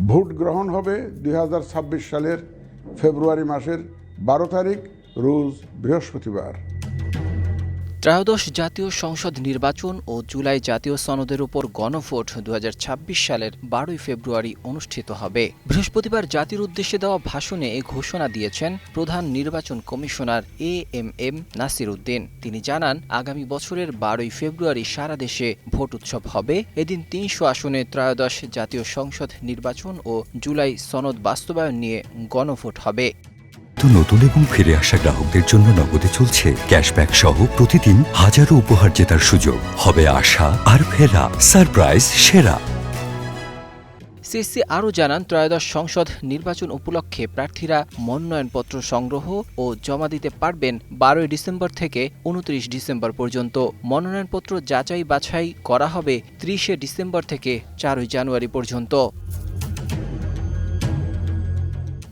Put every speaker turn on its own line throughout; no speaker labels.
Vote গ্রহণ হবে দুই হাজার ছাব্বিশ সালের ফেব্রুয়ারি মাসের বারো তারিখ রোজ বৃহস্পতিবার।
ত্রয়োদশ জাতীয় সংসদ নির্বাচন ও জুলাই জাতীয় সনদের উপর গণভোট দু হাজার ছাব্বিশ সালের বারোই ফেব্রুয়ারি অনুষ্ঠিত হবে। বৃহস্পতিবার জাতির উদ্দেশ্যে দেওয়া ভাষণে এ ঘোষণা দিয়েছেন প্রধান নির্বাচন commissioner A M M Nasir Uddin তিনি জানান, আগামী বছরের বারোই ফেব্রুয়ারি সারা দেশে ভোট উৎসব হবে। এদিন তিনশো আসনে ত্রয়োদশ জাতীয় সংসদ নির্বাচন ও জুলাই সনদ বাস্তবায়ন নিয়ে গণভোট হবে।
নতুন এবং ফিরে আসা গ্রাহকদের জন্য নগদে চলছে। ক্যাশব্যাক সহ প্রতিদিন হাজারো উপহার জেতার সুযোগ। হবে আশা আর ফেরা। সারপ্রাইজ সেরা।
সিসি আরও জানান, ত্রয়োদশ সংসদ নির্বাচন উপলক্ষে প্রার্থীরা মনোনয়নপত্র সংগ্রহ ও জমা দিতে পারবেন বারোই ডিসেম্বর থেকে উনত্রিশ ডিসেম্বর পর্যন্ত। মনোনয়নপত্র যাচাই বাছাই করা হবে ত্রিশে ডিসেম্বর থেকে চারই জানুয়ারি পর্যন্ত।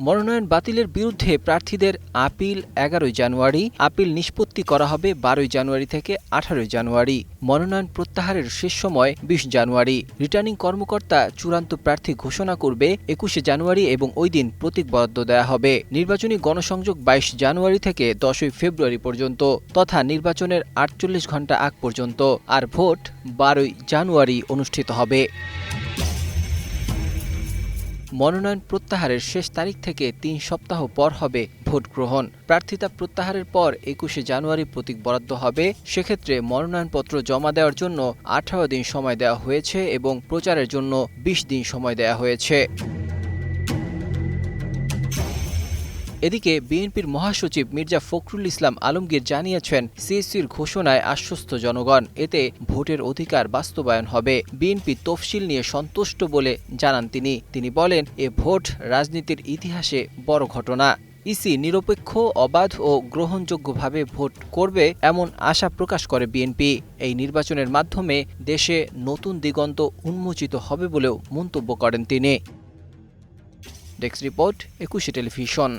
মনোনয়ন বাতিলের বিরুদ্ধে প্রার্থীদের আপিল এগারোই জানুয়ারি, আপিল নিষ্পত্তি করা হবে বারোই জানুয়ারি থেকে আঠারোই জানুয়ারি। মনোনয়ন প্রত্যাহারের শেষ সময় বিশ জানুয়ারি। রিটার্নিং কর্মকর্তা চূড়ান্ত প্রার্থী ঘোষণা করবে একুশে জানুয়ারি এবং ওই দিন প্রতীক বরাদ্দ দেওয়া হবে। নির্বাচনী গণসংযোগ বাইশ জানুয়ারি থেকে দশই ফেব্রুয়ারি পর্যন্ত তথা নির্বাচনের আটচল্লিশ ঘণ্টা আগ পর্যন্ত। আর ভোট বারোই জানুয়ারি অনুষ্ঠিত হবে। মনোনয়ন প্রত্যাহারের শেষ তারিখ থেকে তিন সপ্তাহ পর হবে ভোট গ্রহণ। প্রার্থিতা প্রত্যাহারের পর একুশে জানুয়ারি প্রতীক বরাদ্দ হবে। সেক্ষেত্রে মনোনয়নপত্র জমা দেওয়ার জন্য আঠারো দিন সময় দেওয়া হয়েছে এবং প্রচারের জন্য বিশ দিন সময় দেওয়া হয়েছে। এদিকে বিএনপির মহাসচিব মির্জা ফখরুল ইসলাম আলমগীর জানিয়েছেন, সিএসসির ঘোষণায় আশ্বস্ত জনগণ, এতে ভোটের অধিকার বাস্তবায়ন হবে। বিএনপি তফসিল নিয়ে সন্তুষ্ট বলে জানান তিনি। তিনি বলেন, এ ভোট রাজনীতির ইতিহাসে বড় ঘটনা। ইসি নিরপেক্ষ, অবাধ ও গ্রহণযোগ্যভাবে ভোট করবে এমন আশা প্রকাশ করে বিএনপি। এই নির্বাচনের মাধ্যমে দেশে নতুন দিগন্ত উন্মোচিত হবে বলেও মন্তব্য করেন তিনি। Desk report, Ekushey television.